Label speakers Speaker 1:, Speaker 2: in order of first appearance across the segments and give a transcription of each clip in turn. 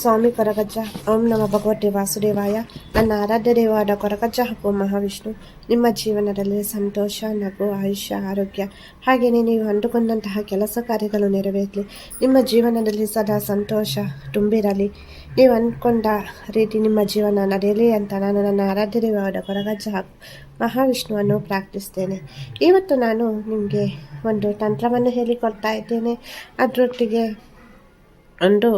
Speaker 1: ಸ್ವಾಮಿ ಕೊರಗಜ್ಜ. ಓಂ ನಮ ಭಗವತಿ ವಾಸುದೇವಾಯ. ನನ್ನ ಆರಾಧ್ಯ ದೇವಾದ ಕೊರಗಜ್ಜ ಹಾಗೂ ಮಹಾವಿಷ್ಣು. ನಿಮ್ಮ ಜೀವನದಲ್ಲಿ ಸಂತೋಷ, ನಗು, ಆಯುಷ್ಯ, ಆರೋಗ್ಯ. ಹಾಗೆಯೇ ನೀವು ಅಂದುಕೊಂಡಂತಹ ಕೆಲಸ ಕಾರ್ಯಗಳು ನೆರವೇರಲಿ. ನಿಮ್ಮ ಜೀವನದಲ್ಲಿ ಸದಾ ಸಂತೋಷ ತುಂಬಿರಲಿ. ನೀವು ಅಂದ್ಕೊಂಡ ರೀತಿ ನಿಮ್ಮ ಜೀವನ ನಡೆಯಲಿ ಅಂತ ನಾನು ನನ್ನ ಆರಾಧ್ಯ ದೇವಾದ ಕೊರಗಜ್ಜ ಹಾಗೂ ಮಹಾವಿಷ್ಣುವನ್ನು ಪ್ರಾರ್ಥಿಸ್ತೇನೆ. ಇವತ್ತು ನಾನು ನಿಮಗೆ ಒಂದು ತಂತ್ರವನ್ನು ಹೇಳಿಕೊಡ್ತಾ ಇದ್ದೇನೆ. ಅದರೊಟ್ಟಿಗೆ ಒಂದು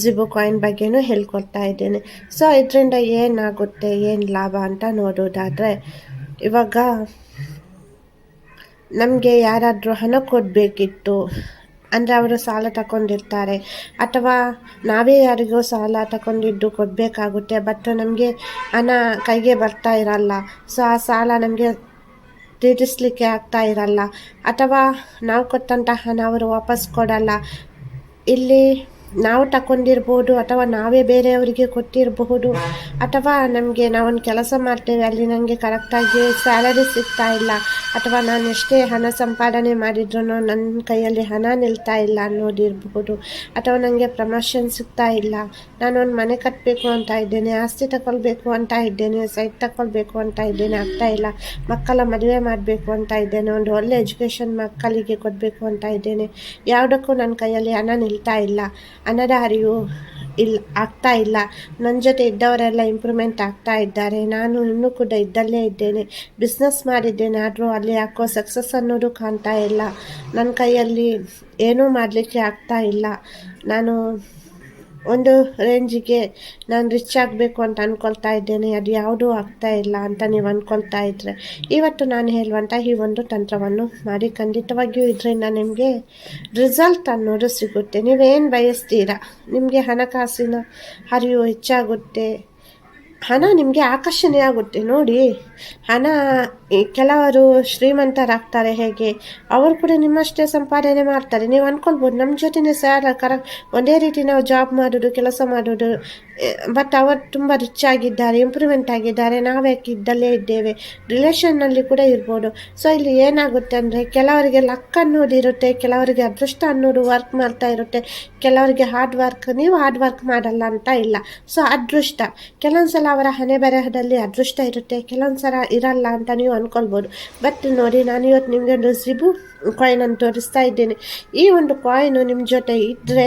Speaker 1: ಜಿಬು ಕಾಯಿನ್ ಬಗ್ಗೆನೂ ಹೇಳ್ಕೊಡ್ತಾ ಇದ್ದೇನೆ. ಸೊ ಇದರಿಂದ ಏನಾಗುತ್ತೆ, ಏನು ಲಾಭ ಅಂತ ನೋಡೋದಾದರೆ, ಇವಾಗ ನಮಗೆ ಯಾರಾದರೂ ಹಣ ಕೊಡಬೇಕಿತ್ತು, ಅಂದರೆ ಅವರು ಸಾಲ ತಗೊಂಡಿರ್ತಾರೆ ಅಥವಾ ನಾವೇ ಯಾರಿಗೋ ಸಾಲ ತಗೊಂಡಿದ್ದು ಕೊಡಬೇಕಾಗುತ್ತೆ ಬಟ್ ನಮಗೆ ಹಣ ಕೈಗೆ ಬರ್ತಾ ಇರಲ್ಲ. ಸೊ ಆ ಸಾಲ ನಮಗೆ ತೀರಿಸಲಿಕ್ಕೆ ಆಗ್ತಾ ಇರಲ್ಲ. ಅಥವಾ ನಾವು ಕೊಟ್ಟಂತಹ ಹಣ ಅವರು ವಾಪಸ್ ಕೊಡಲ್ಲ. ಇಲ್ಲಿ ನಾವು ತಗೊಂಡಿರ್ಬೋದು ಅಥವಾ ನಾವೇ ಬೇರೆಯವರಿಗೆ ಕೊಟ್ಟಿರಬಹುದು ಅಥವಾ ನಮಗೆ ನಾವೊಂದು ಕೆಲಸ ಮಾಡ್ತೇವೆ, ಅಲ್ಲಿ ನನಗೆ ಕರೆಕ್ಟಾಗಿ ಸ್ಯಾಲರಿ ಸಿಗ್ತಾ ಇಲ್ಲ ಅಥವಾ ನಾನು ಎಷ್ಟೇ ಹಣ ಸಂಪಾದನೆ ಮಾಡಿದ್ರು ನನ್ನ ಕೈಯಲ್ಲಿ ಹಣ ನಿಲ್ತಾ ಇಲ್ಲ ಅನ್ನೋದಿರಬಹುದು ಅಥವಾ ನನಗೆ ಪ್ರಮೋಷನ್ ಸಿಗ್ತಾ ಇಲ್ಲ, ನಾನೊಂದು ಮನೆ ಕಟ್ಟಬೇಕು ಅಂತ ಇದ್ದೇನೆ, ಆಸ್ತಿ ತಗೊಳ್ಬೇಕು ಅಂತ ಇದ್ದೇನೆ ಸೈಟ್ ತಗೊಳ್ಬೇಕು ಅಂತ ಇದ್ದೇನೆ, ಆಗ್ತಾ ಇಲ್ಲ, ಮಕ್ಕಳ ಮದುವೆ ಮಾಡಬೇಕು ಅಂತ ಇದ್ದೇನೆ, ಒಂದು ಒಳ್ಳೆ ಎಜುಕೇಷನ್ ಮಕ್ಕಳಿಗೆ ಕೊಡಬೇಕು ಅಂತ ಇದ್ದೇನೆ, ಯಾವುದಕ್ಕೂ ನನ್ನ ಕೈಯಲ್ಲಿ ಹಣ ನಿಲ್ತಾ ಇಲ್ಲ. ಅರಿವು ಇಲ್ಲ ಆಗ್ತಾ ಇಲ್ಲ. ನನ್ನ ಜೊತೆ ಇದ್ದವರೆಲ್ಲ ಇಂಪ್ರೂವ್ಮೆಂಟ್ ಆಗ್ತಾ ಇದ್ದಾರೆ. ನಾನು ಇನ್ನೂ ಕೂಡ ಇದ್ದಲ್ಲೇ ಇದ್ದೇನೆ. ಬಿಸ್ನೆಸ್ ಮಾಡಿದ್ದೇನೆ. ಆದರೂ ಅಲ್ಲಿ ಯಾಕೋ ಸಕ್ಸಸ್ ಅನ್ನೋದು ಕಾಣ್ತಾ ಇಲ್ಲ. ನನ್ನ ಕೈಯಲ್ಲಿ ಏನೂ ಮಾಡಲಿಕ್ಕೆ ಆಗ್ತಾ ಇಲ್ಲ. ನಾನು ಒಂದು ರೇಂಜಿಗೆ ನಾನು ರಿಚ್ ಆಗಬೇಕು ಅಂತ ಅಂದ್ಕೊಳ್ತಾ ಇದ್ದೇನೆ, ಅದು ಯಾವುದೂ ಆಗ್ತಾ ಇಲ್ಲ ಅಂತ ನೀವು ಅಂದ್ಕೊಳ್ತಾ ಇದ್ದರೆ ಇವತ್ತು ನಾನು ಹೇಳುವಂಥ ಈ ಒಂದು ತಂತ್ರವನ್ನು ಮಾಡಿ ಖಂಡಿತವಾಗಿಯೂ ಇದರಿಂದ ನಿಮಗೆ ರಿಸಲ್ಟ್ ಅನ್ನೋದು ಸಿಗುತ್ತೆ. ನೀವೇನು ಬಯಸ್ತೀರಾ? ನಿಮಗೆ ಹಣಕಾಸಿನ ಹರಿವು ಹೆಚ್ಚಾಗುತ್ತೆ ಹಣ ನಿಮಗೆ ಆಕರ್ಷಣೆ ಆಗುತ್ತೆ, ನೋಡಿ. ಹಣ ಕೆಲವರು ಶ್ರೀಮಂತರಾಗ್ತಾರೆ ಹೇಗೆ, ಅವರು ಕೂಡ ನಿಮ್ಮಷ್ಟೇ ಸಂಪಾದನೆ ಮಾಡ್ತಾರೆ. ನೀವು ಅಂದ್ಕೊಳ್ಬೋದು ನಮ್ಮ ಜೊತೆನೇ ಸರ್ ಕರೆಕ್ಟ್ ಒಂದೇ ರೀತಿ ನಾವು ಜಾಬ್ ಮಾಡೋದು, ಕೆಲಸ ಮಾಡೋದು ಬಟ್ ಅವರು ತುಂಬ ರಿಚ್ ಆಗಿದ್ದಾರೆ ಇಂಪ್ರೂವ್ಮೆಂಟ್ ಆಗಿದ್ದಾರೆ ನಾವ್ಯಾಕೆ ಇದ್ದಲ್ಲೇ ಇದ್ದೇವೆ ರಿಲೇಷನ್ನಲ್ಲಿ ಕೂಡ ಇರ್ಬೋದು. ಸೊ ಇಲ್ಲಿ ಏನಾಗುತ್ತೆ ಅಂದರೆ, ಕೆಲವರಿಗೆ ಲಕ್ ಅನ್ನೋದು ಇರುತ್ತೆ, ಕೆಲವರಿಗೆ ಅದೃಷ್ಟ ಅನ್ನೋದು ವರ್ಕ್ ಮಾಡ್ತಾ ಇರುತ್ತೆ, ಕೆಲವರಿಗೆ ಹಾರ್ಡ್ ವರ್ಕ್ ನೀವು ಹಾರ್ಡ್ ವರ್ಕ್ ಮಾಡಲ್ಲ ಅಂತ ಇಲ್ಲ. ಸೊ ಅದೃಷ್ಟ. ಕೆಲವೊಂದು ಸಲ ಅವರ ಹಣೆ ಬರಹದಲ್ಲಿ ಅದೃಷ್ಟ ಇರುತ್ತೆ. ಕೆಲವೊಂದು ಸಲ ಇರಲ್ಲ ಅಂತ ನೀವು ಅಂದ್ಕೊಳ್ಬೋದು ಬಟ್ ನೋಡಿ, ನಾನು ಇವತ್ತು ನಿಮಗೆ ಒಂದು ಜಿಬು ಕಾಯಿನನ್ನು ತೋರಿಸ್ತಾ ಇದ್ದೇನೆ. ಈ ಒಂದು ಕಾಯಿನು ನಿಮ್ಮ ಜೊತೆ ಇದ್ದರೆ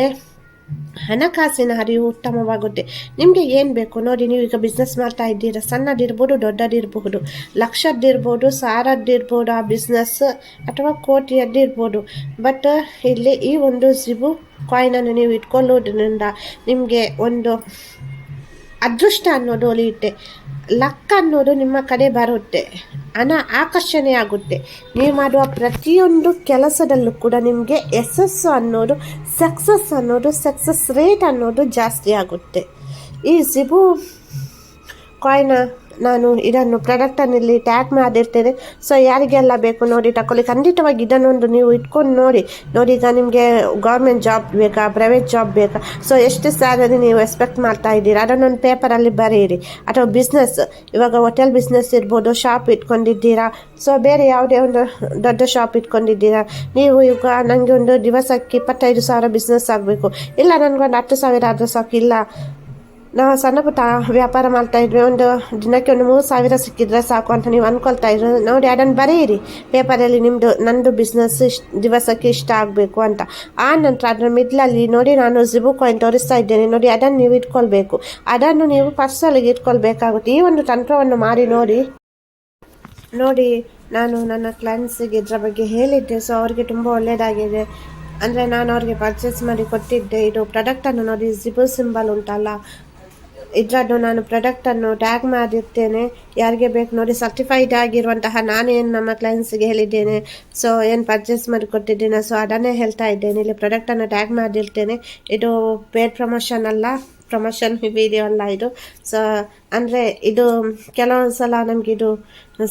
Speaker 1: ಹಣಕಾಸಿನ ಹರಿವು ಉತ್ತಮವಾಗುತ್ತೆ. ನಿಮಗೆ ಏನು ಬೇಕು? ನೋಡಿ, ನೀವು ಈಗ ಬಿಸ್ನೆಸ್ ಮಾಡ್ತಾ ಇದ್ದೀರಾ. ಸಣ್ಣದಿರ್ಬೋದು ದೊಡ್ಡದಿರಬಹುದು ಲಕ್ಷದ್ದಿರ್ಬೋದು, ಸಾರದ್ದಿರ್ಬೋದು ಆ ಬಿಸ್ನೆಸ್ ಅಥವಾ ಕೋಟಿಯದ್ದಿರ್ಬೋದು. ಬಟ್ ಇಲ್ಲಿ ಈ ಒಂದು ಜಿಬು ಕಾಯಿನನ್ನು ನೀವು ಇಟ್ಕೊಳ್ಳೋದ್ರಿಂದ ನಿಮಗೆ ಒಂದು ಅದೃಷ್ಟ ಅನ್ನೋದು ಒಲಿಯುತ್ತೆ. ಲಕ್ ಅನ್ನೋದು ನಿಮ್ಮ ಕಡೆ ಬರುತ್ತೆ. ಹಣ ಆಕರ್ಷಣೆ ಆಗುತ್ತೆ. ನೀವು ಮಾಡುವ ಪ್ರತಿಯೊಂದು ಕೆಲಸದಲ್ಲೂ ಕೂಡ ನಿಮಗೆ ಯಶಸ್ಸು ಅನ್ನೋದು ಸಕ್ಸಸ್ ಅನ್ನೋದು ಸಕ್ಸಸ್ ರೇಟ್ ಅನ್ನೋದು ಜಾಸ್ತಿ ಆಗುತ್ತೆ. ಈ ಜಿಬು ಕಾಯಿನ ನಾನು ಇದನ್ನು ಪ್ರಾಡಕ್ಟನ್ನು ಇಲ್ಲಿ ಟ್ಯಾಗ್ ಮಾಡಿರ್ತೇನೆ. ಸೊ ಯಾರಿಗೆಲ್ಲ ಬೇಕು ನೋಡಿ ತಗೊಳ್ಳಿ ಖಂಡಿತವಾಗಿ ಇದನ್ನೊಂದು ನೀವು ಇಟ್ಕೊಂಡು ನೋಡಿ. ನೋಡಿ, ಈಗ ನಿಮಗೆ ಗೌರ್ಮೆಂಟ್ ಜಾಬ್ ಬೇಕಾ ಪ್ರೈವೇಟ್ ಜಾಬ್ ಬೇಕಾ? ಸೊ ಎಷ್ಟು ಸ್ಯಾಲರಿ ನೀವು ಎಕ್ಸ್ಪೆಕ್ಟ್ ಮಾಡ್ತಾ ಇದ್ದೀರಾ? ಅದನ್ನೊಂದು ಪೇಪರಲ್ಲಿ ಬರೆಯಿರಿ. ಅಥವಾ ಬಿಸ್ನೆಸ್ ಇವಾಗ ಹೋಟೆಲ್ ಬಿಸ್ನೆಸ್ ಇರ್ಬೋದು ಶಾಪ್ ಇಟ್ಕೊಂಡಿದ್ದೀರಾ? ಸೊ ಬೇರೆ ಯಾವುದೇ ಒಂದು ದೊಡ್ಡ ಶಾಪ್ ಇಟ್ಕೊಂಡಿದ್ದೀರಾ? ನೀವು ಈಗ ನನಗೆ ಒಂದು ದಿವಸಕ್ಕೆ ಇಪ್ಪತ್ತೈದು ಸಾವಿರ ಬಿಸ್ನೆಸ್ ಆಗಬೇಕು. ಇಲ್ಲ, ನನಗೊಂದು ಹತ್ತು ಸಾವಿರ ಆದರೂ ಸಾಕು. ಇಲ್ಲ ನಾವು ಸಣ್ಣ ಪುಟ್ಟ ವ್ಯಾಪಾರ ಮಾಡ್ತಾ ಇದ್ವಿ. ಒಂದು ದಿನಕ್ಕೆ ಒಂದು ಮೂರು ಸಾವಿರ ಸಿಕ್ಕಿದ್ರೆ ಸಾಕು ಅಂತ ನೀವು ಅಂದ್ಕೊಳ್ತಾ ಇದ್ರು. ನೋಡಿ, ಅದನ್ನು ಬರೆಯಿರಿ. ಪೇಪರಲ್ಲಿ ನಿಮ್ಮದು ನಂದು ಬಿಸ್ನೆಸ್ ಇಷ್ಟು ದಿವಸಕ್ಕೆ ಇಷ್ಟ ಆಗಬೇಕು ಅಂತ. ಆ ನಂತರ ಅದರ ಮಿಡ್ಲಲ್ಲಿ ನೋಡಿ, ನಾನು ಜಿಬು ಕಾಯಿನ್ ತೋರಿಸ್ತಾ ಇದ್ದೇನೆ. ನೋಡಿ, ಅದನ್ನು ನೀವು ಇಟ್ಕೊಳ್ಬೇಕು. ಅದನ್ನು ನೀವು ಪರ್ಸಲ್ಲಿಗೆ ಇಟ್ಕೊಳ್ಬೇಕಾಗುತ್ತೆ. ಈ ಒಂದು ತಂತ್ರವನ್ನು ಮಾಡಿ ನೋಡಿ. ನೋಡಿ, ನಾನು ನನ್ನ ಕ್ಲೈಂಟ್ಸಿಗೆ ಇದರ ಬಗ್ಗೆ ಹೇಳಿದ್ದೆ. ಸೊ ಅವರಿಗೆ ತುಂಬ ಒಳ್ಳೆಯದಾಗಿದೆ ಅಂದರೆ ನಾನು ಅವ್ರಿಗೆ ಪರ್ಚೇಸ್ ಮಾಡಿ ಕೊಟ್ಟಿದ್ದೆ. ಇದು ಪ್ರಾಡಕ್ಟನ್ನು ನೋಡಿ ಜಿಬು ಸಿಂಬಲ್ ಉಂಟಲ್ಲ. ಇದರದ್ದು ನಾನು ಪ್ರಾಡಕ್ಟನ್ನು ಟ್ಯಾಗ್ ಮಾಡಿರ್ತೇನೆ. ಯಾರಿಗೆ ಬೇಕು ನೋಡಿ ಸರ್ಟಿಫೈಡ್ ಆಗಿರುವಂತಹ ನಾನೇನು ನಮ್ಮ ಕ್ಲೈಂಟ್ಸ್ಗೆ ಹೇಳಿದ್ದೇನೆ. ಸೊ ಏನು ಪರ್ಚೇಸ್ ಮಾಡಿ ಕೊಟ್ಟಿದ್ದೇನೆ ಸೊ ಅದನ್ನೇ ಹೇಳ್ತಾ ಇದ್ದೇನೆ. ಇಲ್ಲಿ ಪ್ರಾಡಕ್ಟನ್ನು ಟ್ಯಾಗ್ ಮಾಡಿರ್ತೇನೆ. ಇದು ಪೇಡ್ ಪ್ರಮೋಷನ್ ಅಲ್ಲ ಪ್ರಮೋಷನ್ ವಿಡಿಯೋ ಅಲ್ಲ ಇದು. ಸೊ ಅಂದರೆ ಇದು ಕೆಲವೊಂದು ಸಲ ಇದು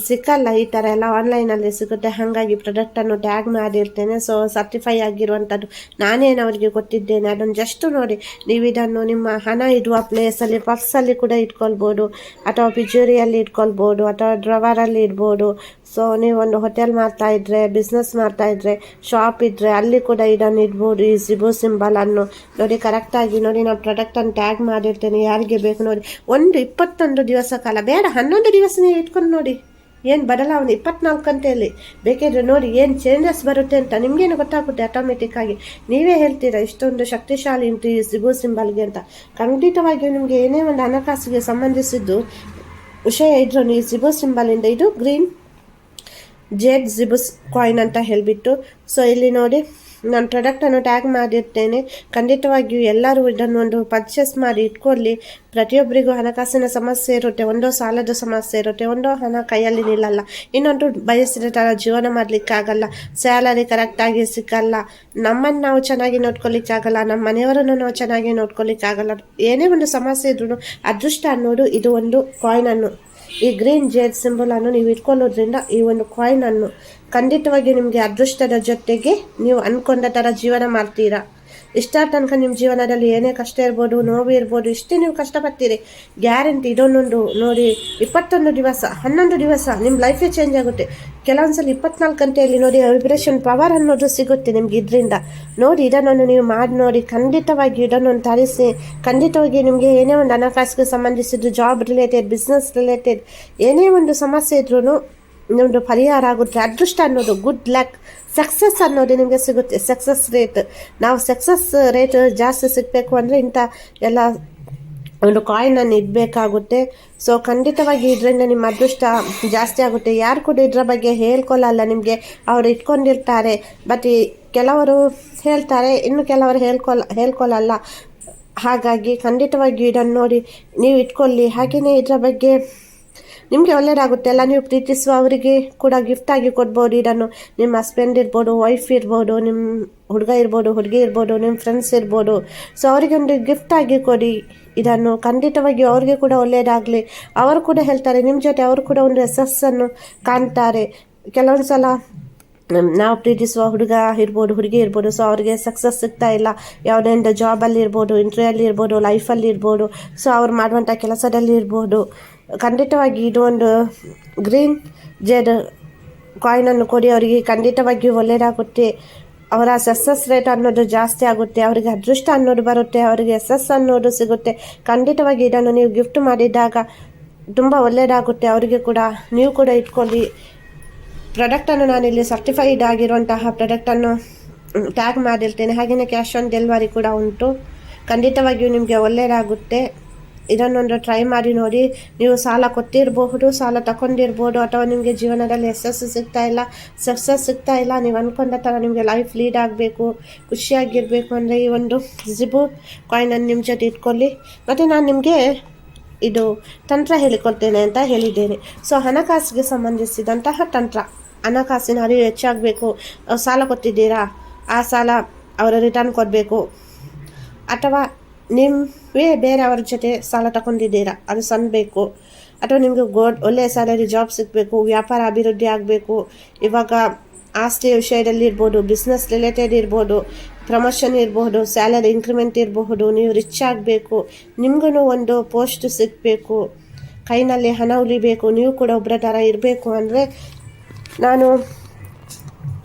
Speaker 1: ಸಿಕ್ಕಲ್ಲ ಈ ಥರ ಎಲ್ಲ ಆನ್ಲೈನಲ್ಲಿ ಸಿಗುತ್ತೆ. ಹಾಗಾಗಿ ಪ್ರಾಡಕ್ಟನ್ನು ಟ್ಯಾಗ್ ಮಾಡಿರ್ತೇನೆ. ಸೊ ಸರ್ಟಿಫೈ ಆಗಿರುವಂಥದ್ದು ನಾನೇನು ಅವರಿಗೆ ಕೊಟ್ಟಿದ್ದೇನೆ. ಅದನ್ನು ಜಸ್ಟ್ ನೋಡಿ. ನೀವು ಇದನ್ನು ನಿಮ್ಮ ಹಣ ಇಡುವ ಪ್ಲೇಸಲ್ಲಿ ಪರ್ಸಲ್ಲಿ ಕೂಡ ಇಟ್ಕೊಳ್ಬೋದು. ಅಥವಾ ಪಿಜೂರಿಯಲ್ಲಿ ಇಟ್ಕೊಳ್ಬೋದು. ಅಥವಾ ಡ್ರವರಲ್ಲಿ ಇಡ್ಬೋದು. ಸೊ ನೀವೊಂದು ಹೋಟೆಲ್ ಮಾಡ್ತಾ ಇದ್ರೆ ಬಿಸ್ನೆಸ್ ಮಾಡ್ತಾ ಇದ್ರೆ ಶಾಪ್ ಇದ್ದರೆ ಅಲ್ಲಿ ಕೂಡ ಇದನ್ನು ಇಡ್ಬೋದು. ಈ ಸಿಬು ಸಿಂಬಲನ್ನು ನೋಡಿ ಕರೆಕ್ಟಾಗಿ ನೋಡಿ. ನಾನು ಪ್ರಾಡಕ್ಟನ್ನು ಟ್ಯಾಗ್ ಮಾಡಿರ್ತೇನೆ. ಯಾರಿಗೆ ಬೇಕು ನೋಡಿ. ಒಂದು ಇಪ್ಪತ್ತೊಂದು ದಿವಸ ಕಾಲ, ಬೇಡ, ಹನ್ನೊಂದು ದಿವಸ ನೀವು ಇಟ್ಕೊಂಡು ನೋಡಿ. ಏನು ಬದಲಾವಣೆ? ಇಪ್ಪತ್ನಾಲ್ಕು ಗಂಟೆಯಲ್ಲಿ. ಬೇಕಿದ್ರೆ ನೋಡಿ, ಏನು ಚೇಂಜಸ್ ಬರುತ್ತೆ ಅಂತ ನಿಮಗೇನು ಗೊತ್ತಾಗುತ್ತೆ ಆಟೋಮೆಟಿಕ್ ಆಗಿ. ನೀವೇ ಹೇಳ್ತೀರಾ, ಇಷ್ಟೊಂದು ಶಕ್ತಿಶಾಲಿ ಉಂಟು ಈ ಸಿಬು ಸಿಂಬಲ್ಗೆ ಅಂತ. ಖಂಡಿತವಾಗಿಯೂ ನಿಮಗೆ ಏನೇ ಒಂದು ಹಣಕಾಸಿಗೆ ಸಂಬಂಧಿಸಿದ್ದು ವಿಷಯ ಇದ್ರು ಈ ಸಿಂಬಲ್ ಸಿಂಬಲಿಂದ ಇದು ಗ್ರೀನ್ ಜೆಡ್ ಜಿಬುಸ್ ಕಾಯಿನ್ ಅಂತ ಹೇಳಿಬಿಟ್ಟು. ಸೊ ಇಲ್ಲಿ ನೋಡಿ. ನಾನು ಪ್ರಾಡಕ್ಟನ್ನು ಟ್ಯಾಗ್ ಮಾಡಿರ್ತೇನೆ. ಖಂಡಿತವಾಗಿಯೂ ಎಲ್ಲರೂ ಇದನ್ನು ಒಂದು ಪರ್ಚೇಸ್ ಮಾಡಿ ಇಟ್ಕೊಳ್ಳಿ. ಪ್ರತಿಯೊಬ್ಬರಿಗೂ ಹಣಕಾಸಿನ ಸಮಸ್ಯೆ ಇರುತ್ತೆ. ಒಂದೋ ಸಾಲದ ಸಮಸ್ಯೆ ಇರುತ್ತೆ. ಒಂದೋ ಹಣ ಕೈಯಲ್ಲಿ ನಿಲ್ಲಲ್ಲ. ಇನ್ನೊಂದು ಬಯಸಿದ ಥರ ಜೀವನ ಮಾಡಲಿಕ್ಕಾಗಲ್ಲ. ಸ್ಯಾಲರಿ ಕರೆಕ್ಟಾಗಿ ಸಿಕ್ಕಲ್ಲ ನಮ್ಮನ್ನು ನಾವು ಚೆನ್ನಾಗಿ ನೋಡ್ಕೊಳ್ಳಿಕ್ಕಾಗಲ್ಲ ನಮ್ಮ ಮನೆಯವರನ್ನು ನಾವು ಚೆನ್ನಾಗಿ ನೋಡ್ಕೊಳ್ಳಿಕ್ಕಾಗಲ್ಲ ಏನೇ ಒಂದು ಸಮಸ್ಯೆ ಇದ್ರೂ, ಅದೃಷ್ಟ ಅನ್ನೋದು ಇದು ಒಂದು ಕಾಯಿನನ್ನು ಈ ಗ್ರೀನ್ ಜೇಡ್ ಸಿಂಬಲನ್ನು ನೀವು ಇಟ್ಕೊಳ್ಳೋದ್ರಿಂದ ಈ ಒಂದು ಕಾಯಿನನ್ನು ಖಂಡಿತವಾಗಿ ನಿಮಗೆ ಅದೃಷ್ಟದ ಜೊತೆಗೆ ನೀವು ಅಂದ್ಕೊಂಡ ಥರ ಜೀವನ ಮಾಡ್ತೀರಾ. ಇಷ್ಟ ತನಕ ನಿಮ್ಮ ಜೀವನದಲ್ಲಿ ಏನೇ ಕಷ್ಟ ಇರ್ಬೋದು, ನೋವು ಇರ್ಬೋದು, ಇಷ್ಟೇ ನೀವು ಕಷ್ಟಪಡ್ತೀರಿ. ಗ್ಯಾರಂಟಿ ಇದೊಂದೊಂದು ನೋಡಿ, ಇಪ್ಪತ್ತೊಂದು ದಿವಸ, ಹನ್ನೊಂದು ದಿವಸ ನಿಮ್ಮ ಲೈಫೇ ಚೇಂಜ್ ಆಗುತ್ತೆ. ಕೆಲವೊಂದ್ಸಲ ಇಪ್ಪತ್ನಾಲ್ಕು ಗಂಟೆಯಲ್ಲಿ ನೋಡಿ ವೈಬ್ರೇಷನ್ ಪವರ್ ಅನ್ನೋದು ಸಿಗುತ್ತೆ ನಿಮ್ಗೆ ಇದರಿಂದ. ನೋಡಿ, ಇದನ್ನೊಂದು ನೀವು ಮಾಡಿ ನೋಡಿ, ಖಂಡಿತವಾಗಿ ಇದನ್ನೊಂದು ತರಿಸಿ, ಖಂಡಿತವಾಗಿ ನಿಮಗೆ ಏನೇ ಒಂದು ಹಣಕಾಸಿಗೆ ಸಂಬಂಧಿಸಿದ್ದು ಜಾಬ್ ರಿಲೇಟೆಡ್ ಬಿಸ್ನೆಸ್ ರಿಲೇಟೆಡ್ ಏನೇ ಒಂದು ಸಮಸ್ಯೆ ಇದ್ರೂ ನಿಮ್ಮದು ಪರಿಹಾರ ಆಗುತ್ತೆ. ಅದೃಷ್ಟ ಅನ್ನೋದು ಗುಡ್ ಲಕ್ ಸಕ್ಸಸ್ ಅನ್ನೋದು ನಿಮಗೆ ಸಿಗುತ್ತೆ. ಸಕ್ಸಸ್ ರೇಟ್ ನಾವು ಸಕ್ಸಸ್ ರೇಟ್ ಜಾಸ್ತಿ ಸಿಗಬೇಕು ಅಂದರೆ ಇಂಥ ಎಲ್ಲ ಒಂದು ಕಾಯಿನನ್ನು ಇಡಬೇಕಾಗುತ್ತೆ. ಸೊ ಖಂಡಿತವಾಗಿ ಇದರಿಂದ ನಿಮ್ಮ ಅದೃಷ್ಟ ಜಾಸ್ತಿ ಆಗುತ್ತೆ. ಯಾರು ಕೂಡ ಇದರ ಬಗ್ಗೆ ಹೇಳ್ಕೊಳ್ಳಲ್ಲ ನಿಮಗೆ. ಅವರು ಇಟ್ಕೊಂಡಿರ್ತಾರೆ. ಬಟ್ ಕೆಲವರು ಹೇಳ್ತಾರೆ. ಇನ್ನು ಕೆಲವರು ಹೇಳ್ಕೊಲ್ಲ ಹೇಳ್ಕೊಳ್ಳಲ್ಲ ಹಾಗಾಗಿ ಖಂಡಿತವಾಗಿ ಇದನ್ನು ನೋಡಿ ನೀವು ಇಟ್ಕೊಳ್ಳಿ. ಹಾಗೆಯೇ ಇದರ ಬಗ್ಗೆ ನಿಮಗೆ ಒಳ್ಳೆಯದಾಗುತ್ತೆ. ಅಲ್ಲ, ನೀವು ಪ್ರೀತಿಸುವ ಅವರಿಗೆ ಕೂಡ ಗಿಫ್ಟ್ ಆಗಿ ಕೊಡ್ಬೋದು. ಇದನ್ನು ನಿಮ್ಮ ಹಸ್ಬೆಂಡ್ ಇರ್ಬೋದು ವೈಫ್ ಇರ್ಬೋದು ನಿಮ್ಮ ಹುಡುಗ ಇರ್ಬೋದು, ಹುಡುಗಿ ಇರ್ಬೋದು ನಿಮ್ಮ ಫ್ರೆಂಡ್ಸ್ ಇರ್ಬೋದು. ಸೊ ಅವರಿಗೆ ಒಂದು ಗಿಫ್ಟ್ ಆಗಿ ಕೊಡಿ. ಇದನ್ನು ಖಂಡಿತವಾಗಿ ಅವ್ರಿಗೆ ಕೂಡ ಒಳ್ಳೆಯದಾಗಲಿ. ಅವರು ಕೂಡ ಹೇಳ್ತಾರೆ ನಿಮ್ಮ ಜೊತೆ ಅವರು ಕೂಡ ಒಂದು ಯಶಸ್ಸನ್ನು ಕಾಣ್ತಾರೆ. ಕೆಲವೊಂದು ಸಲ ನಾವು ಪ್ರೀತಿಸುವ ಹುಡುಗ ಇರ್ಬೋದು, ಹುಡುಗಿ ಇರ್ಬೋದು ಸೊ ಅವರಿಗೆ ಸಕ್ಸಸ್ ಸಿಗ್ತಾ ಇಲ್ಲ. ಯಾವುದೇ ಒಂದು ಜಾಬಲ್ಲಿ ಇರ್ಬೋದು ಇಂಟರ್ವ್ಯೂಲ್ಲಿ ಇರ್ಬೋದು ಲೈಫಲ್ಲಿ ಇರ್ಬೋದು ಸೊ ಅವ್ರು ಮಾಡುವಂಥ ಕೆಲಸದಲ್ಲಿ ಇರ್ಬೋದು. ಖಂಡಿತವಾಗಿ ಇದು ಒಂದು ಗ್ರೀನ್ ಜೆಡ್ ಕಾಯಿನನ್ನು ಕೊಡಿ. ಅವರಿಗೆ ಖಂಡಿತವಾಗಿಯೂ ಒಳ್ಳೆಯದಾಗುತ್ತೆ. ಅವರ ಸಕ್ಸಸ್ ರೇಟ್ ಅನ್ನೋದು ಜಾಸ್ತಿ ಆಗುತ್ತೆ. ಅವರಿಗೆ ಅದೃಷ್ಟ ಅನ್ನೋದು ಬರುತ್ತೆ. ಅವರಿಗೆ ಎಸ್ ಅನ್ನೋದು ಸಿಗುತ್ತೆ. ಖಂಡಿತವಾಗಿ ಇದನ್ನು ನೀವು ಗಿಫ್ಟ್ ಮಾಡಿದಾಗ ತುಂಬ ಒಳ್ಳೆಯದಾಗುತ್ತೆ. ಅವರಿಗೆ ಕೂಡ ನೀವು ಕೂಡ ಇಟ್ಕೊಳ್ಳಿ. ಪ್ರಾಡಕ್ಟನ್ನು ನಾನಿಲ್ಲಿ ಸರ್ಟಿಫೈಡ್ ಆಗಿರುವಂತಹ ಪ್ರಾಡಕ್ಟನ್ನು ಟ್ಯಾಗ್ ಮಾಡಿರ್ತೇನೆ. ಹಾಗೆಯೇ ಕ್ಯಾಶ್ ಆನ್ ಡೆಲಿವರಿ ಕೂಡ ಉಂಟು. ಖಂಡಿತವಾಗಿಯೂ ನಿಮಗೆ ಒಳ್ಳೆಯದಾಗುತ್ತೆ. ಇದನ್ನೊಂದು ಟ್ರೈ ಮಾಡಿ ನೋಡಿ. ನೀವು ಸಾಲ ಕೊಟ್ಟಿರಬಹುದು, ಸಾಲ ತಗೊಂಡಿರ್ಬೋದು ಅಥವಾ ನಿಮಗೆ ಜೀವನದಲ್ಲಿ ಯಶಸ್ಸು ಸಿಗ್ತಾ ಇಲ್ಲ ಸಕ್ಸಸ್ ಸಿಗ್ತಾ ಇಲ್ಲ, ನೀವು ಅಂದ್ಕೊಂಡ ಥರ ನಿಮಗೆ ಲೈಫ್ ಲೀಡ್ ಆಗಬೇಕು, ಖುಷಿಯಾಗಿರಬೇಕು ಅಂದರೆ ಈ ಒಂದು ಜಿಬು ಕಾಯಿನನ್ನು ನಿಮ್ಮ ಜೊತೆ ಇಟ್ಕೊಳ್ಳಿ. ಮತ್ತು ನಾನು ನಿಮಗೆ ಇದು ತಂತ್ರ ಹೇಳಿಕೊಡ್ತೇನೆ ಅಂತ ಹೇಳಿದ್ದೇನೆ. ಸೊ ಹಣಕಾಸಿಗೆ ಸಂಬಂಧಿಸಿದಂತಹ ತಂತ್ರ. ಹಣಕಾಸಿನ ಅರಿವು ಹೆಚ್ಚಾಗಬೇಕು. ಸಾಲ ಕೊಟ್ಟಿದ್ದೀರಾ? ಆ ಸಾಲ ಅವರು ರಿಟರ್ನ್ ಕೊಡಬೇಕು. ಅಥವಾ ನೀವೇ ಬೇರೆಯವ್ರ ಜೊತೆ ಸಾಲ ತಗೊಂಡಿದ್ದೀರಾ? ಅದು ಸಣ್ಣಬೇಕು ಅಥವಾ ನಿಮಗೆ ಗೋಡ್ ಒಳ್ಳೆಯ ಸ್ಯಾಲರಿ ಜಾಬ್ ಸಿಗಬೇಕು, ವ್ಯಾಪಾರ ಅಭಿವೃದ್ಧಿ ಆಗಬೇಕು. ಇವಾಗ ಆಸ್ತಿ ವಿಷಯದಲ್ಲಿ ಇರ್ಬೋದು ಬಿಸ್ನೆಸ್ ರಿಲೇಟೆಡ್ ಇರ್ಬೋದು ಪ್ರಮೋಷನ್ ಇರಬಹುದು ಸ್ಯಾಲರಿ ಇನ್ಕ್ರಿಮೆಂಟ್ ಇರಬಹುದು ನೀವು ರಿಚ್ ಆಗಬೇಕು. ನಿಮಗೂ ಒಂದು ಪೋಸ್ಟ್ ಸಿಗಬೇಕು. ಕೈನಲ್ಲಿ ಹಣ ಉಳಿಬೇಕು, ನೀವು ಕೂಡ ಒಬ್ಬರ ಥರ ಇರಬೇಕು ಅಂದರೆ ನಾನು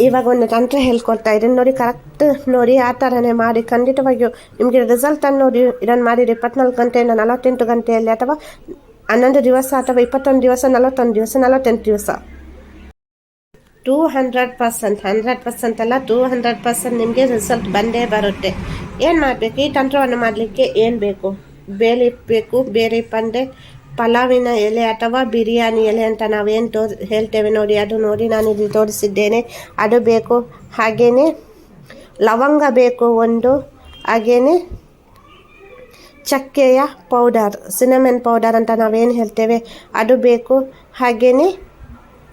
Speaker 1: ಇವಾಗ ಒಂದು ತಂತ್ರ ಹೇಳ್ಕೊಡ್ತಾ ಇದನ್ನು ನೋಡಿ ಕರೆಕ್ಟ್ ನೋಡಿ, ಆ ಥರನೇ ಮಾಡಿ. ಖಂಡಿತವಾಗಿಯೂ ನಿಮಗೆ ರಿಸಲ್ಟನ್ನು ನೋಡಿ ಇದನ್ನು ಮಾಡಿರಿ. ಇಪ್ಪತ್ನಾಲ್ಕು ಗಂಟೆಯಿಂದ ನಲವತ್ತೆಂಟು ಗಂಟೆಯಲ್ಲಿ ಅಥವಾ ಹನ್ನೊಂದು ದಿವಸ ಅಥವಾ ಇಪ್ಪತ್ತೊಂದು ದಿವಸ, ನಲವತ್ತೊಂದು ದಿವಸ, ನಲವತ್ತೆಂಟು ದಿವಸ. Two hundred percent hundred percent ಅಲ್ಲ ಟೂ ಹಂಡ್ರೆಡ್ ಪರ್ಸೆಂಟ್ ನಿಮಗೆ ರಿಸಲ್ಟ್ ಬಂದೇ ಬರುತ್ತೆ. ಏನು ಮಾಡಬೇಕು? ಈ ತಂತ್ರವನ್ನು ಮಾಡಲಿಕ್ಕೆ ಏನು ಬೇಕು? ಬೇಲಿ ಬೇಕು ಬೇರೆ ಪಂಡೆ ಪಲಾವಿನ ಎಲೆ ಅಥವಾ ಬಿರಿಯಾನಿ ಎಲೆ ಅಂತ ನಾವೇನು ತೋರ್, ಹೇಳ್ತೇವೆ ನೋಡಿ, ಅದು ನೋಡಿ ನಾನು ಇಲ್ಲಿ ತೋರಿಸಿದ್ದೇನೆ. ಅದು ಬೇಕು. ಹಾಗೆಯೇ ಲವಂಗ ಬೇಕು ಒಂದು. ಹಾಗೆಯೇ ಚಕ್ಕೆಯ ಪೌಡರ್, ಸಿನಮನ್ ಪೌಡರ್ ಅಂತ ನಾವೇನು ಹೇಳ್ತೇವೆ, ಅದು ಬೇಕು. ಹಾಗೆಯೇ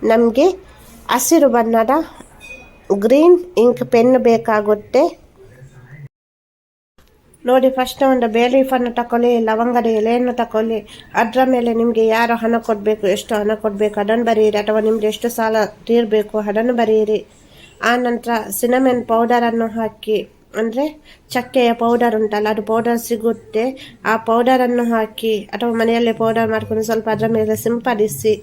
Speaker 1: ನಮಗೆ ಹಸಿರು ಬಣ್ಣದ ಗ್ರೀನ್ ಇಂಕ್ ಪೆನ್ ಬೇಕಾಗುತ್ತೆ. ನೋಡಿ ಫಸ್ಟ್ ಒಂದು ಬೇ ಲೀಫನ್ನು ತಗೊಳ್ಳಿ ಲವಂಗದ ಎಲೆಯನ್ನು ತಗೊಳ್ಳಿ ಅದರ ಮೇಲೆ ನಿಮಗೆ ಯಾರು ಹಣ ಕೊಡಬೇಕು, ಎಷ್ಟು ಹಣ ಕೊಡಬೇಕು, ಅದನ್ನು ಬರೆಯಿರಿ. ಅಥವಾ ನಿಮ್ಗೆ ಎಷ್ಟು ಸಾಲ ತೀರಬೇಕು, ಅದನ್ನು ಬರೆಯಿರಿ. ಆ ನಂತರ ಸಿನಮೆನ್ ಪೌಡರನ್ನು ಹಾಕಿ, ಅಂದರೆ ಚಕ್ಕೆಯ ಪೌಡರ್ ಉಂಟಲ್ಲ, ಅದು ಪೌಡರ್ ಸಿಗುತ್ತೆ. ಆ ಪೌಡರನ್ನು ಹಾಕಿ, ಅಥವಾ ಮನೆಯಲ್ಲೇ ಪೌಡರ್ ಮಾಡ್ಕೊಂಡು ಸ್ವಲ್ಪ ಅದರ ಮೇಲೆ ಸಿಂಪಡಿಸಿ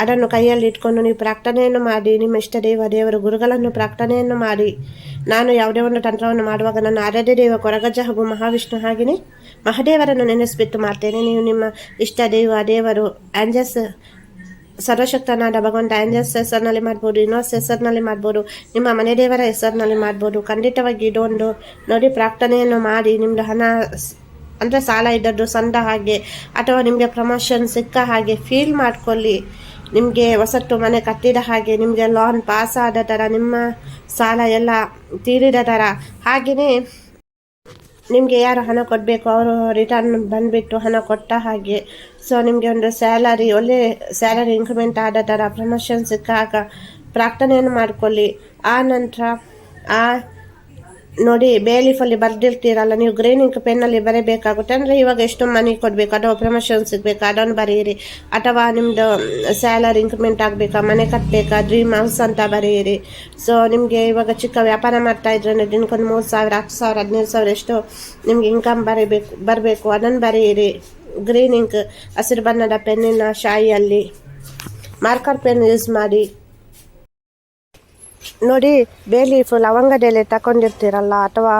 Speaker 1: ಅದನ್ನು ಕೈಯಲ್ಲಿ ಇಟ್ಕೊಂಡು ನೀವು ಪ್ರಾರ್ಥನೆಯನ್ನು ಮಾಡಿ, ನಿಮ್ಮ ಇಷ್ಟ ದೇವ ದೇವರ ಗುರುಗಳನ್ನು ಪ್ರಾರ್ಥನೆಯನ್ನು ಮಾಡಿ. ನಾನು ಯಾವುದೇ ಒಂದು ತಂತ್ರವನ್ನು ಮಾಡುವಾಗ ನನ್ನ ಆರಾಧ್ಯ ದೇವ ಕೊರಗಜ ಹಾಗೂ ಮಹಾವಿಷ್ಣು ಹಾಗೆಯೇ ಮಹಾದೇವರನ್ನು ನೆನೆಸ್ಬಿಟ್ಟು ಮಾಡ್ತೇನೆ. ನೀವು ನಿಮ್ಮ ಇಷ್ಟ ದೇವ ದೇವರು ಆಂಜಸ್ ಸರ್ವಶಕ್ತನಾದ ಭಗವಂತ ಆಂಜಸ್ ಹೆಸರಿನಲ್ಲಿ ಮಾಡ್ಬೋದು ಯೂನಿವರ್ಸ್ ಹೆಸರಿನಲ್ಲಿ ಮಾಡ್ಬೋದು, ನಿಮ್ಮ ಮನೆ ದೇವರ ಹೆಸರಿನಲ್ಲಿ ಮಾಡ್ಬೋದು. ಖಂಡಿತವಾಗಿ ಇದೊಂದು ನೋಡಿ ಪ್ರಾರ್ಥನೆಯನ್ನು ಮಾಡಿ ನಿಮ್ಮದು ಹಣ ಅಂದರೆ ಸಾಲ ಇದ್ದದ್ದು ಸಂದ ಹಾಗೆ ಅಥವಾ ನಿಮಗೆ ಪ್ರಮೋಷನ್ ಸಿಕ್ಕ ಹಾಗೆ ಫೀಲ್ ಮಾಡ್ಕೊಳ್ಳಿ. ನಿಮಗೆ ಹೊಸತ್ತು ಮನೆ ಕಟ್ಟಿದ ಹಾಗೆ ನಿಮಗೆ ಲೋನ್ ಪಾಸ್ ಆದ ಥರ ನಿಮ್ಮ ಸಾಲ ಎಲ್ಲ ತೀರಿದ ಥರ ಹಾಗೆಯೇ ನಿಮಗೆ ಯಾರು ಹಣ ಕೊಡಬೇಕು, ಅವರು ರಿಟರ್ನ್ ಬಂದುಬಿಟ್ಟು ಹಣ ಕೊಟ್ಟ ಹಾಗೆ. ಸೊ ನಿಮಗೆ ಒಂದು ಸ್ಯಾಲರಿ ಒಳ್ಳೆ ಸ್ಯಾಲರಿ ಇನ್ಕ್ರಿಮೆಂಟ್ ಆದ ಥರ ಪ್ರಮೋಷನ್ ಸಿಕ್ಕಾಗ ಪ್ರಾರ್ಥನೆಯನ್ನು ಮಾಡಿಕೊಳ್ಳಿ. ಆ ನಂತರ, ಆ ನೋಡಿ ಬೇಲೀಫಲ್ಲಿ ಬರೆದಿರ್ತೀರಲ್ಲ, ನೀವು ಗ್ರೀನ್ ಇಂಕ್ ಪೆನ್ನಲ್ಲಿ ಬರೀಬೇಕಾಗುತ್ತೆ. ಅಂದರೆ ಇವಾಗ ಎಷ್ಟು ಮನಿ ಕೊಡಬೇಕು? ಅಥವಾ ಪ್ರಮೋಷನ್ ಸಿಗಬೇಕು? ಅದನ್ನು ಬರೆಯಿರಿ ಅಥವಾ ನಿಮ್ಮದು ಸ್ಯಾಲರಿ ಇನ್ಕ್ರಿಮೆಂಟ್ ಆಗಬೇಕಾ? ಮನೆ ಕಟ್ಟಬೇಕಾ ಡ್ರೀಮ್ ಹೌಸ್ ಅಂತ ಬರೆಯಿರಿ ಸೊ ನಿಮಗೆ ಇವಾಗ ಚಿಕ್ಕ ವ್ಯಾಪಾರ ಮಾಡ್ತಾ ಇದ್ರೆ ಅಂದ್ರೆ ದಿನಕ್ಕೊಂದು ಮೂರು ಸಾವಿರ, ಹತ್ತು ಸಾವಿರ, ಹದಿನೈದು ಸಾವಿರ ಎಷ್ಟು ನಿಮಗೆ ಇನ್ಕಮ್ ಬರೀಬೇಕು, ಬರಬೇಕು. ಅದನ್ನು ಬರೆಯಿರಿ ಗ್ರೀನ್ ಇಂಕ್ ಹಸಿರು ಬಣ್ಣದ ಪೆನ್ನಿನ ಶಾಯಿಯಲ್ಲಿ ಮಾರ್ಕರ್ ಪೆನ್ ಯೂಸ್ ಮಾಡಿ. ನೋಡಿ ಬೇ ಲೀಫು ಲವಂಗದ ಎಲೆ ತಗೊಂಡಿರ್ತೀರಲ್ಲ ಅಥವಾ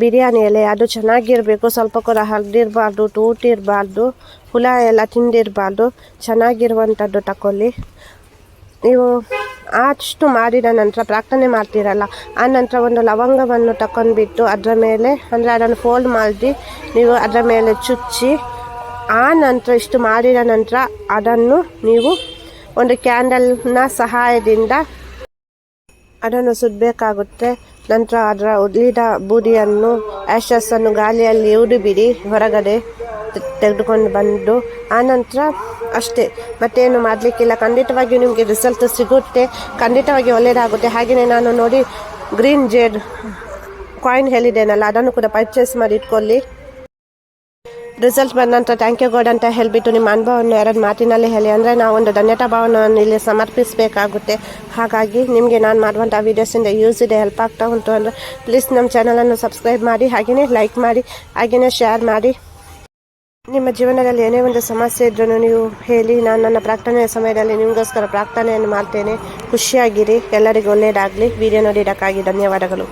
Speaker 1: ಬಿರಿಯಾನಿ ಎಲೆ, ಅದು ಚೆನ್ನಾಗಿರಬೇಕು. ಸ್ವಲ್ಪ ಕೂಡ ಹರಿದಿರಬಾರ್ದು ತೂಟಿರಬಾರ್ದು ಹುಳ ಎಲ್ಲ ತಿಂದಿರಬಾರ್ದು. ಚೆನ್ನಾಗಿರುವಂಥದ್ದು ತಗೊಳ್ಳಿ ನೀವು ಅಷ್ಟು ಮಾಡಿದ ನಂತರ, ಪ್ರಾರ್ಥನೆ ಮಾಡ್ತೀರಲ್ಲ, ಆ ನಂತರ ಒಂದು ಲವಂಗವನ್ನು ತಗೊಂಡ್ಬಿಟ್ಟು ಅದರ ಮೇಲೆ, ಅಂದರೆ ಅದನ್ನು ಫೋಲ್ಡ್ ಮಾಡಿ, ನೀವು ಅದರ ಮೇಲೆ ಚುಚ್ಚಿ, ಆ ನಂತರ ಇಷ್ಟು ಮಾಡಿದ ನಂತರ ಅದನ್ನು ನೀವು ಒಂದು ಕ್ಯಾಂಡಲ್ನ ಸಹಾಯದಿಂದ ಅದನ್ನು ಸುಡಬೇಕಾಗುತ್ತೆ. ನಂತರ ಅದರ ಉಳಿದ ಬೂದಿಯನ್ನು ಆ್ಯಶಸ್ಸನ್ನು ಗಾಳಿಯಲ್ಲಿ ಉಡಿಬಿಡಿ ಹೊರಗಡೆ ತೆಗೆದುಕೊಂಡು ಬಂದು, ಆನಂತರ ಅಷ್ಟೇ. ಮತ್ತೇನು ಮಾಡಲಿಕ್ಕಿಲ್ಲ. ಖಂಡಿತವಾಗಿಯೂ ನಿಮಗೆ ರಿಸಲ್ಟ್ ಸಿಗುತ್ತೆ. ಖಂಡಿತವಾಗಿ ಒಳ್ಳೆಯದಾಗುತ್ತೆ ಹಾಗೆಯೇ ನಾನು ನೋಡಿ ಗ್ರೀನ್ ಜೇಡ್ ಕಾಯಿನ್ ಹೇಳಿದ್ದೇನಲ್ಲ ಅದನ್ನು ಕೂಡ ಪರ್ಚೇಸ್ ಮಾಡಿ ಇಟ್ಕೊಳ್ಳಿ. ರಿಸಲ್ಟ್ ಬಂದಂತ ಥ್ಯಾಂಕ್ ಯು ಗಾಡ್ ಅಂತ ಹೇಳಿಬಿಟ್ಟು ನಿಮ್ಮ ಅನುಭವವನ್ನು ಎರಡು ಮಾತಿನಲ್ಲಿ ಹೇಳಿ ಅಂದರೆ ನಾವು ಒಂದು ಧನ್ಯತಾ ಭಾವನವನ್ನು ಇಲ್ಲಿ ಸಮರ್ಪಿಸಬೇಕಾಗುತ್ತೆ. ಹಾಗಾಗಿ ನಿಮಗೆ ನಾನು ಮಾಡುವಂಥ ವೀಡಿಯೋಸಿಂದ ಯೂಸ್ ಇದೆ ಹೆಲ್ಪ್ ಆಗ್ತಾ ಉಂಟು ಅಂದರೆ ಪ್ಲೀಸ್ ನಮ್ಮ ಚಾನಲನ್ನು ಸಬ್ಸ್ಕ್ರೈಬ್ ಮಾಡಿ ಹಾಗೆಯೇ ಲೈಕ್ ಮಾಡಿ ಹಾಗೆಯೇ ಶೇರ್ ಮಾಡಿ. ನಿಮ್ಮ ಜೀವನದಲ್ಲಿ ಏನೇ ಒಂದು ಸಮಸ್ಯೆ ಇದ್ರೂ ನೀವು ಹೇಳಿ, ನಾನು ನನ್ನ ಪ್ರಾರ್ಥನೆಯ ಸಮಯದಲ್ಲಿ ನಿಮಗೋಸ್ಕರ ಪ್ರಾರ್ಥನೆಯನ್ನು ಮಾಡ್ತೇನೆ. ಖುಷಿಯಾಗಿರಿ, ಎಲ್ಲರಿಗೂ ಒಳ್ಳೆಯದಾಗಲಿ ವಿಡಿಯೋ ನೋಡಿದ್ದಕ್ಕಾಗಿ ಧನ್ಯವಾದಗಳು.